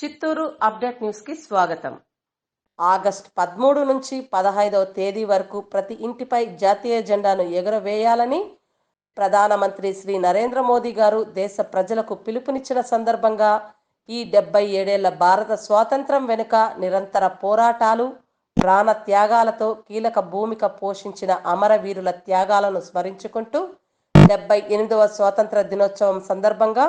Chittoor update న్యూస్కి స్వాగతం. August పదమూడు నుంచి పదహైదవ తేదీ వరకు ప్రతి ఇంటిపై జాతీయ జెండాను ఎగురవేయాలని ప్రధానమంత్రి శ్రీ నరేంద్ర మోదీ గారు దేశ ప్రజలకు పిలుపునిచ్చిన సందర్భంగా ఈ డెబ్బై ఏడేళ్ళ భారత స్వాతంత్రం వెనుక నిరంతర పోరాటాలు ప్రాణ త్యాగాలతో కీలక భూమిక పోషించిన అమరవీరుల త్యాగాలను స్మరించుకుంటూ డెబ్బై ఎనిమిదవ స్వాతంత్ర దినోత్సవం సందర్భంగా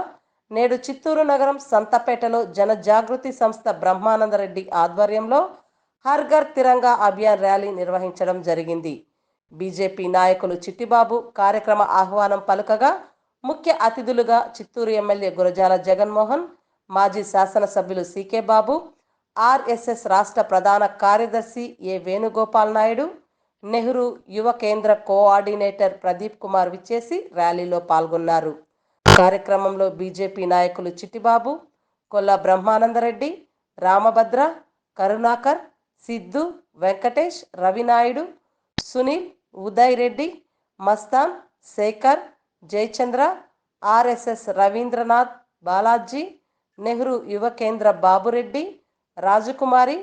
నేడు చిత్తూరు నగరం సంతపేటలో జనజాగృతి సంస్థ బ్రహ్మానందరెడ్డి ఆధ్వర్యంలో హర్ ఘర్ తిరంగా అభియాన్ ర్యాలీ నిర్వహించడం జరిగింది. బీజేపీ నాయకులు చిట్టిబాబు కార్యక్రమ ఆహ్వానం పలుకగా ముఖ్య అతిథులుగా చిత్తూరు ఎమ్మెల్యే గురజాల జగన్మోహన్ మాజీ శాసనసభ్యులు సీకే బాబు ఆర్ఎస్ఎస్ రాష్ట్ర ప్రధాన కార్యదర్శి ఏ వేణుగోపాల్ నాయుడు నెహ్రూ యువ కేంద్ర కోఆర్డినేటర్ ప్రదీప్ కుమార్ విచ్చేసి ర్యాలీలో పాల్గొన్నారు. కార్యక్రమంలో బీజేపీ నాయకులు చిట్టిబాబు కొల్ల బ్రహ్మానందరెడ్డి రామభద్ర కరుణాకర్ సిద్ధు వెంకటేష్ రవినాయుడు సునీల్ ఉదయ్ రెడ్డి మస్తాన్ శేఖర్ జయచంద్ర ఆర్ఎస్ఎస్ రవీంద్రనాథ్ బాలాజీ నెహ్రూ యువ కేంద్ర బాబురెడ్డి రాజకుమారి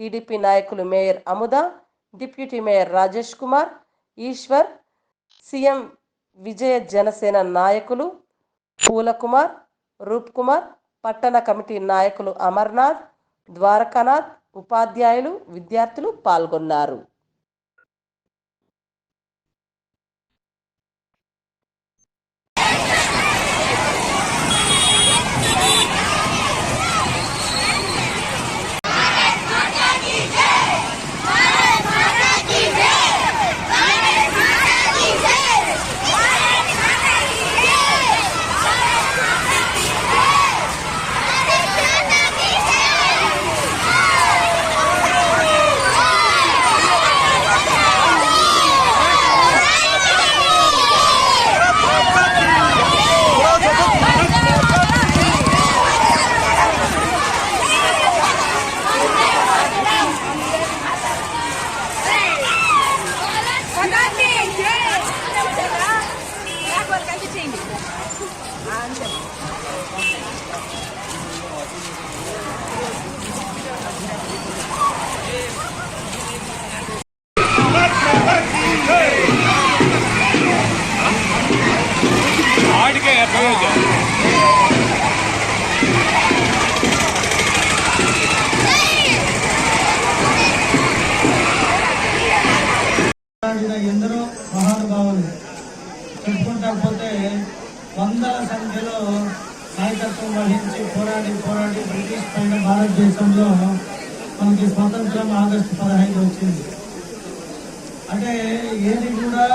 టీడీపీ నాయకులు mayor Amuda deputy mayor Rajesh Kumar Eshwar CM Vijaya Janasena నాయకులు పూలకుమార్ రూప్ కుమార్ పట్టణ కమిటీ నాయకులు అమర్నాథ్ ద్వారకానాథ్ ఉపాధ్యాయులు విద్యార్థులు పాల్గొన్నారు. ఆడికే ప్రయోజనం ఎందరో మహానుభావులు వందల సంఖ్యలో నాయకత్వం వహించి పోరాడి పోరాడి బ్రిటిష్ పైన భారతదేశంలో మనకి స్వాతంత్రం ఆగస్టు పదహైదు వచ్చింది. అంటే ఏది కూడా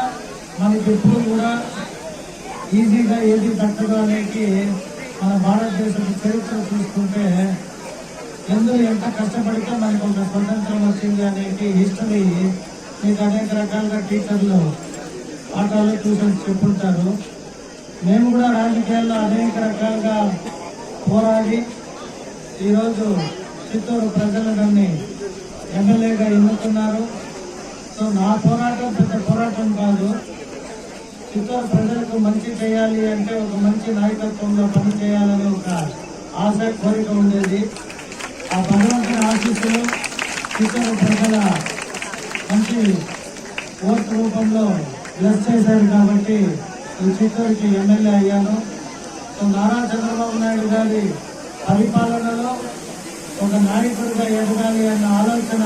మనకి ఎప్పుడు కూడా ఈజీగా ఏది దక్కదు అనేది మన భారతదేశం చరిత్ర చూసుకుంటే ఎందుకు ఎంత కష్టపడితే మనకు ఒక స్వతంత్రం వచ్చింది అనేది హిస్టరీ మీకు అనేక రకాలుగా టీచర్లు పాఠాలు ట్యూషన్స్ చెప్పుంటారు. మేము కూడా రాజకీయాల్లో అనేక రకాలుగా పోరాడి ఈరోజు చిత్తూరు ప్రజలు నన్ను ఎమ్మెల్యేగా ఎన్నుకున్నారు. సో నా పోరాటం పెద్ద పోరాటం కాదు. చిత్తూరు ప్రజలకు మంచి చేయాలి అంటే ఒక మంచి నాయకత్వంలో పని చేయాలని ఒక ఆశ కోరిక ఉండేది. ఆ భగవంతుని ఆశీస్సులు చిత్తూరు ప్రజల మంచి ఓట్ రూపంలో బ్లెస్ చేశారు కాబట్టి చిత్తూరుకి ఎమ్మెల్యే అయ్యాను సో నారా చంద్రబాబు నాయుడు గారి పరిపాలనలో ఒక నాయకుడిగా ఎదగాలి అన్న ఆలోచన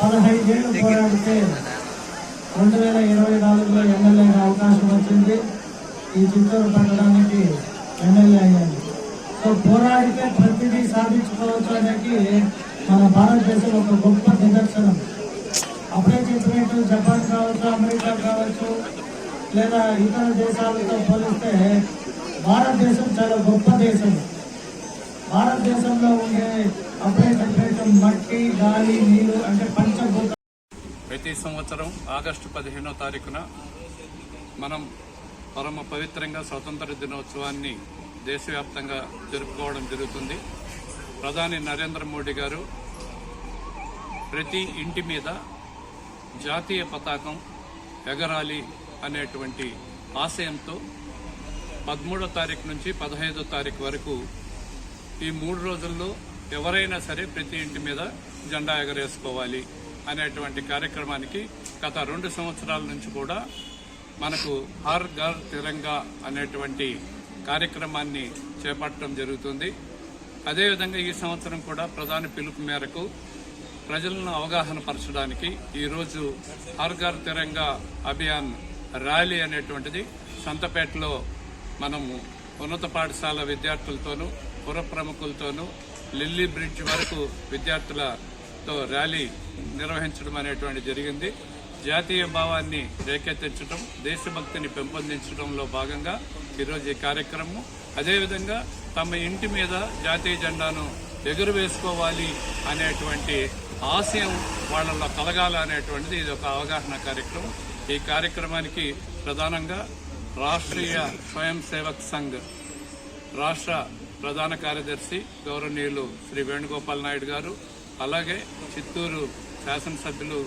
పదహైదేళ్ళు పోరాడితే రెండు వేల ఇరవై నాలుగులో ఎమ్మెల్యేగా అవకాశం వచ్చింది. ఈ చిత్తూరు పట్టడానికి ఎమ్మెల్యే అయ్యాను సో పోరాడితే ప్రతిదీ సాధించుకోవచ్చు అనేది మన భారతదేశం ఒక గొప్ప నిదర్శనం. అప్పుడే చెప్పినట్టు జపాన్ కావచ్చు అమెరికా కావచ్చు లేదా ఇతర దేశాలతో పోలిస్తే భారతదేశం చాలా గొప్ప దేశం. భారతదేశంలో ఉండే అప్పుడే మట్టి గాలి నీరు అంటే పంచభూత ప్రతి సంవత్సరం ఆగస్టు పదిహేనో తారీఖున మనం పరమ పవిత్రంగా స్వతంత్ర దినోత్సవాన్ని దేశవ్యాప్తంగా జరుపుకోవడం జరుగుతుంది ప్రధాని నరేంద్ర మోడీ గారు ప్రతి ఇంటి మీద జాతీయ పతాకం ఎగరాలి అనేటువంటి ఆశయంతో పదమూడో తారీఖు నుంచి పదహైదో తారీఖు వరకు ఈ మూడు రోజుల్లో ఎవరైనా సరే ప్రతి ఇంటి మీద జెండా ఎగరేసుకోవాలి అనేటువంటి కార్యక్రమానికి గత రెండు సంవత్సరాల నుంచి కూడా మనకు హర్ ఘర్ తిరంగా అనేటువంటి కార్యక్రమాన్ని చేపట్టడం జరుగుతుంది. అదేవిధంగా ఈ సంవత్సరం కూడా ప్రధాని పిలుపు మేరకు ప్రజలను అవగాహన పరచడానికి ఈరోజు హర్ ఘర్ తిరంగా అభియాన్ ర్యాలీ అనేటువంటిది సంతపేటలో మనము ఉన్నత పాఠశాల విద్యార్థులతోనూ పుర ప్రముఖులతోనూ లిల్లీ బ్రిడ్జ్ వరకు విద్యార్థులతో ర్యాలీ నిర్వహించడం అనేటువంటి జరిగింది. జాతీయ భావాన్ని రేకెత్తించడం దేశభక్తిని పెంపొందించడంలో భాగంగా ఈరోజు ఈ కార్యక్రమం. అదేవిధంగా తమ ఇంటి మీద జాతీయ జెండాను ఎగురవేసుకోవాలి అనేటువంటి ఆశయం వాళ్ళలో కలగాల అనేటువంటిది ఇది ఒక అవగాహన కార్యక్రమం. ఈ కార్యక్రమానికి ప్రధానంగా రాష్ట్రీయ స్వయం సేవక్ సంఘ్ రాష్ట్ర ప్రధాన కార్యదర్శి గౌరవనీయులు శ్రీ వేణుగోపాల్ నాయుడు గారు అలాగే చిత్తూరు శాసనసభ్యులు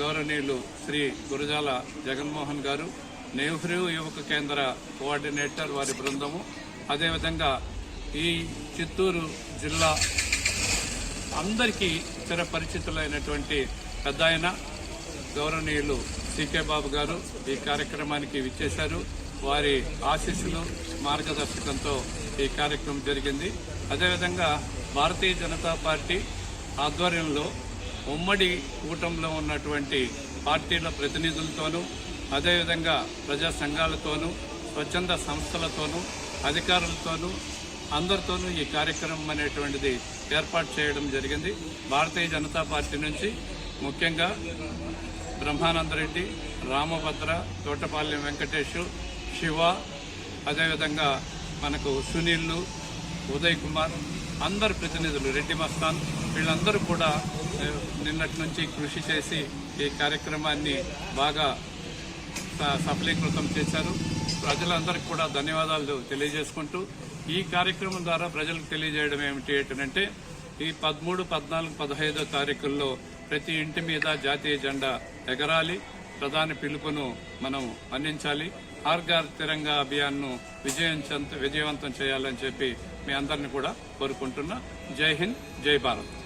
గౌరవనీయులు శ్రీ గురజాల జగన్మోహన్ గారు నెహ్రూ యువక కేంద్ర కోఆర్డినేటర్ వారి బృందము. అదేవిధంగా ఈ చిత్తూరు జిల్లా అందరికీ చిరపరిచితులైనటువంటి పెద్ద ఆయన గౌరవనీయులు సికే బాబు గారు ఈ కార్యక్రమానికి విచ్చేశారు. వారి ఆశీస్సులు మార్గదర్శకంతో ఈ కార్యక్రమం జరిగింది. అదేవిధంగా భారతీయ జనతా పార్టీ ఆధ్వర్యంలో ఉమ్మడి కూటంలో ఉన్నటువంటి పార్టీల ప్రతినిధులతోనూ అదేవిధంగా ప్రజా సంఘాలతోనూ స్వచ్ఛంద సంస్థలతోనూ అధికారులతోనూ అందరితోనూ ఈ కార్యక్రమం అనేటువంటిది ఏర్పాటు చేయడం జరిగింది. భారతీయ జనతా పార్టీ నుంచి ముఖ్యంగా బ్రహ్మానందరెడ్డి రామభద్ర తోటపాలెం వెంకటేష్ శివ అదేవిధంగా మనకు సునీల్ ఉదయ్ కుమార్ అందరు ప్రతినిధులు రెడ్డి మస్తాన్ వీళ్ళందరూ కూడా నిన్నటి నుంచి కృషి చేసి ఈ కార్యక్రమాన్ని బాగా స- సఫలీకృతం చేశారు. ప్రజలందరికీ కూడా ధన్యవాదాలు తెలియజేసుకుంటూ ఈ కార్యక్రమం ద్వారా ప్రజలకు తెలియజేయడం ఏమిటి ఏంటంటే ఈ పదమూడు పద్నాలుగు పదహైదో తారీఖుల్లో ప్రతి ఇంటి మీద జాతీయ జెండా ఎగరాలి. ప్రధాని పిలుపును మనం అందించాలి ఆర్గార్ తిరంగా అభియాన్ను విజయం విజయవంతం చేయాలని చెప్పి మీ అందరిని కూడా కోరుకుంటున్నా. జై హింద్ జై భారత్.